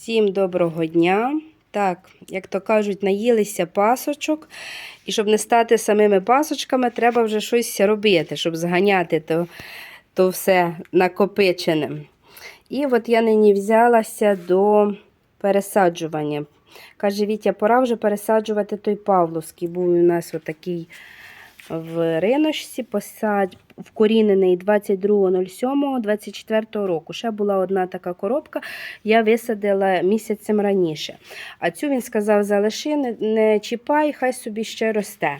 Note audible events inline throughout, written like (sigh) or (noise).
Всім доброго дня. Так, як то кажуть, наїлися пасочок. І щоб не стати самими пасочками, треба вже щось робити, щоб зганяти то, то все накопичене. І от я нині взялася до пересаджування. Каже, Вітя, пора вже пересаджувати той Павловський. Був у нас отакий в риночці, вкорінений 22.07.24 року. Ще була одна така коробка, я висадила місяцем раніше. А цю він сказав, залиши, не, чіпай, хай собі ще росте.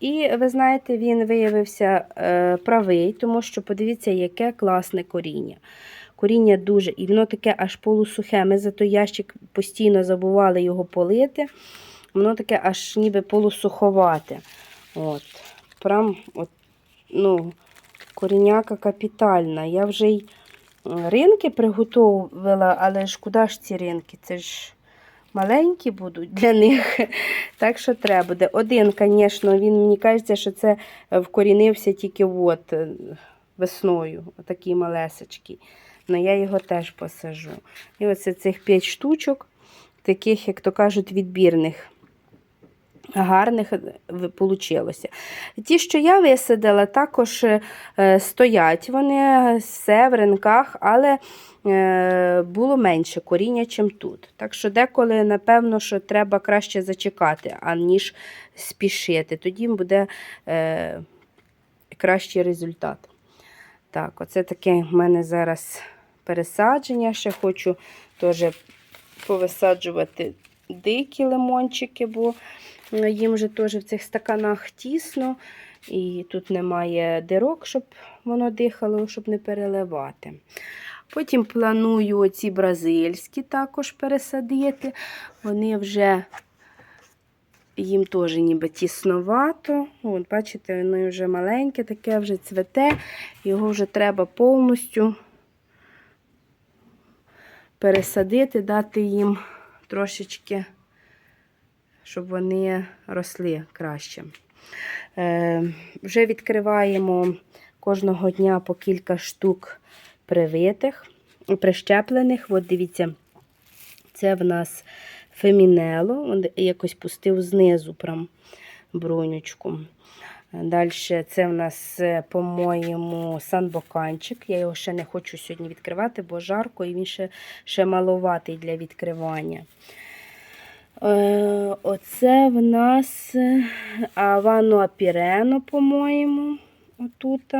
І ви знаєте, він виявився е, правий, тому що подивіться, яке класне коріння. Коріння дуже, і воно таке аж полусухе. Ми за той ящик постійно забували його полити. Воно таке аж ніби полусуховате. От. Прям, от, ну, коріняка капітальна. Я вже й ринки приготовила, але ж куди ж ці ринки? Це ж маленькі будуть для них. (laughs) Так що треба буде. Один, звісно, він мені кажеться, що це вкорінився тільки от, е, весною. Отакий малесечкий. Ну, я його теж посажу. І оце цих 5 штучок, таких, як то кажуть, відбірних. Гарних вийшло. Ті, що я висадила, також е, стоять вони все в ринках, але е, було менше коріння, ніж тут. Так що деколи, напевно, що треба краще зачекати, аніж спішити. Тоді буде е, кращий результат. Так, оце таке в мене зараз пересадження. Ще хочу теж повисаджувати дикі лимончики, бо їм вже теж в цих стаканах тісно. І тут немає дирок, щоб воно дихало, щоб не переливати. Потім планую оці бразильські також пересадити. Вони вже їм теж ніби тісновато. От, Бачите, воно вже маленьке, таке вже цвете, його вже треба повністю пересадити, дати їм трошечки, щоб вони росли краще. Е, Вже відкриваємо кожного дня по кілька штук привитих, прищеплених. От дивіться, це в нас фемінело, якось пустив знизу прям бронючку. Далі це в нас, по-моєму, санбоканчик. Я його ще не хочу сьогодні відкривати, бо жарко і він ще, ще маловатий для відкривання. Е, Оце в нас Авано Апірено, по-моєму. Отут.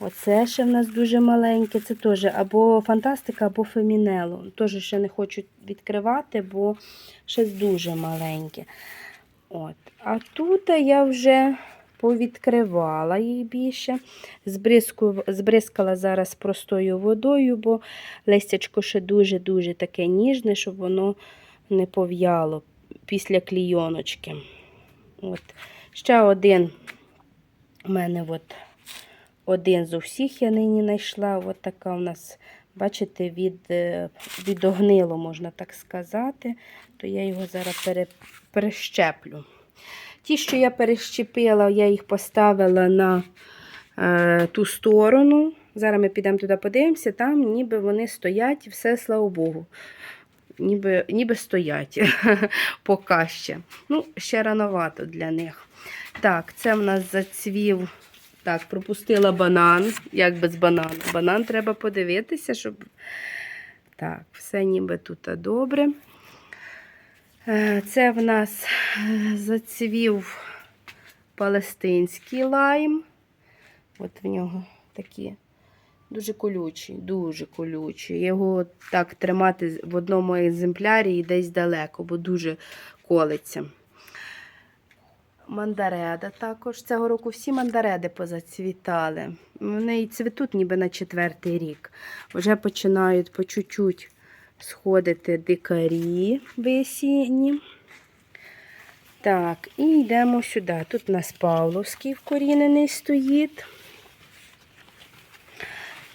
Оце ще в нас дуже маленьке. Це теж або фантастика, або фемінело. Теж ще не хочу відкривати, бо ще дуже маленьке. От. А тут я вже повідкривала її більше. Збризку, збризкала зараз простою водою, бо листячко ще дуже-дуже таке ніжне, щоб воно не пов'яло після клійоночки. От. Ще один у мене от, один з усіх я нині знайшла. От така у нас, бачите, від, е, відогнило, можна так сказати, то я його зараз пере, перещеплю. Ті, що я перещепила, я їх поставила на е, ту сторону. Зараз ми підемо туди подивимося, там ніби вони стоять, і все, слава Богу. Ніби ніби стоять (laughs) поки ще. Ну, ще рановато для них. Так, це в нас зацвів. Так, пропустила банан. Як без банану? Банан треба подивитися, щоб. Так, все ніби тут добре. Е, Це в нас е, зацвів палестинський лайм. От в нього такі дуже колючі, дуже колючі. Його так тримати в одному екземплярі і десь далеко, бо дуже колиться. Мандареда також. Цього року всі мандареди позацвітали. Вони і цвітуть ніби на четвертий рік. Вже починають по чуть-чуть сходити дикарі весінні. Так, і йдемо сюди. Тут у нас Павловський вкорінений стоїть.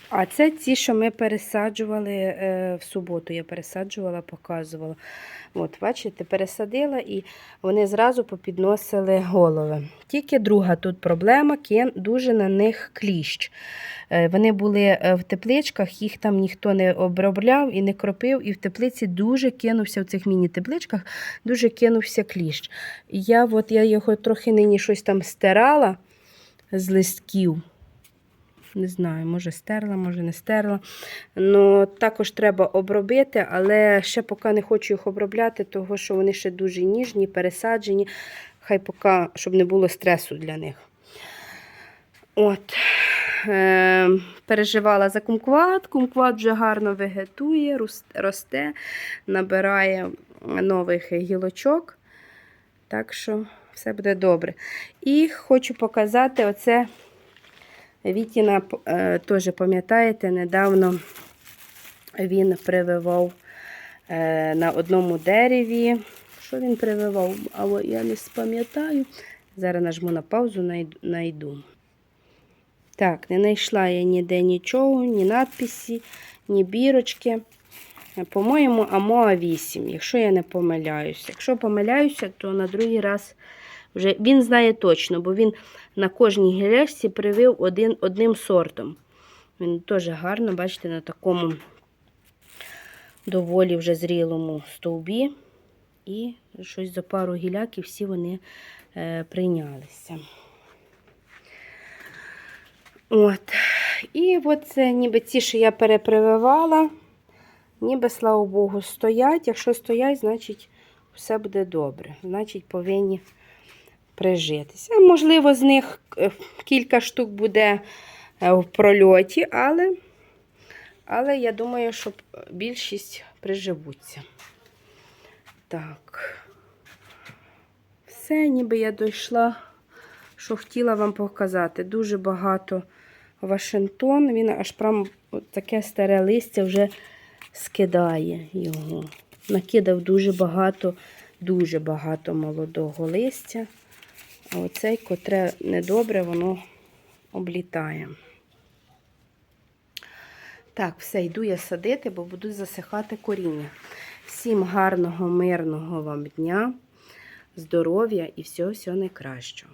А це ті, що ми пересаджували е, в суботу. Я пересаджувала, показувала. От, бачите, пересадила і вони зразу попідносили голови. Тільки друга тут проблема, кін дуже на них кліщ. Е, Вони були е, в тепличках, їх там ніхто не обробляв і не кропив, і в теплиці дуже кинувся в цих міні-тепличках, дуже кинувся кліщ. Я, от, я його трохи нині щось там стирала з листків. Не знаю, може стерла, може не стерла. Ну, також треба обробити, але ще поки не хочу їх обробляти, тому що вони ще дуже ніжні, пересаджені. Хай поки, щоб не було стресу для них. От. Е, переживала за кумкват. Кумкват вже гарно вегетує, росте, набирає нових гілочок. Так що все буде добре. І хочу показати оце. Вітіна, е, теж пам'ятаєте, недавно він прививав е, на одному дереві. Що він прививав? А о, я не спам'ятаю. Зараз нажму на паузу, найду- найду. Так, не знайшла я ніде нічого, ні надписі, ні бірочки. По-моєму, Амоа 8, якщо я не помиляюся. Якщо помиляюся, то на другий раз вже він знає точно, бо він на кожній гілешці привив один, одним сортом. Він теж гарно, бачите, на такому доволі вже зрілому стовбі. І щось за пару гіляк і всі вони е, прийнялися. От. І от це ніби ті, що я перепрививала, ніби, слава Богу, стоять. Якщо стоять, значить все буде добре. Значить, повинні прижитися. Можливо, з них е, кілька штук буде е, в прольоті, але, але я думаю, що більшість приживуться. Так. Все, ніби я дійшла, що хотіла вам показати. Дуже багато Вашингтон. Він аж прям таке старе листя вже скидає його. Накидав дуже багато, дуже багато молодого листя. А оцей, котре недобре, воно облітає. Так, все, йду я садити, бо буду засихати коріння. Всім гарного, мирного вам дня, здоров'я і всього-всього найкращого.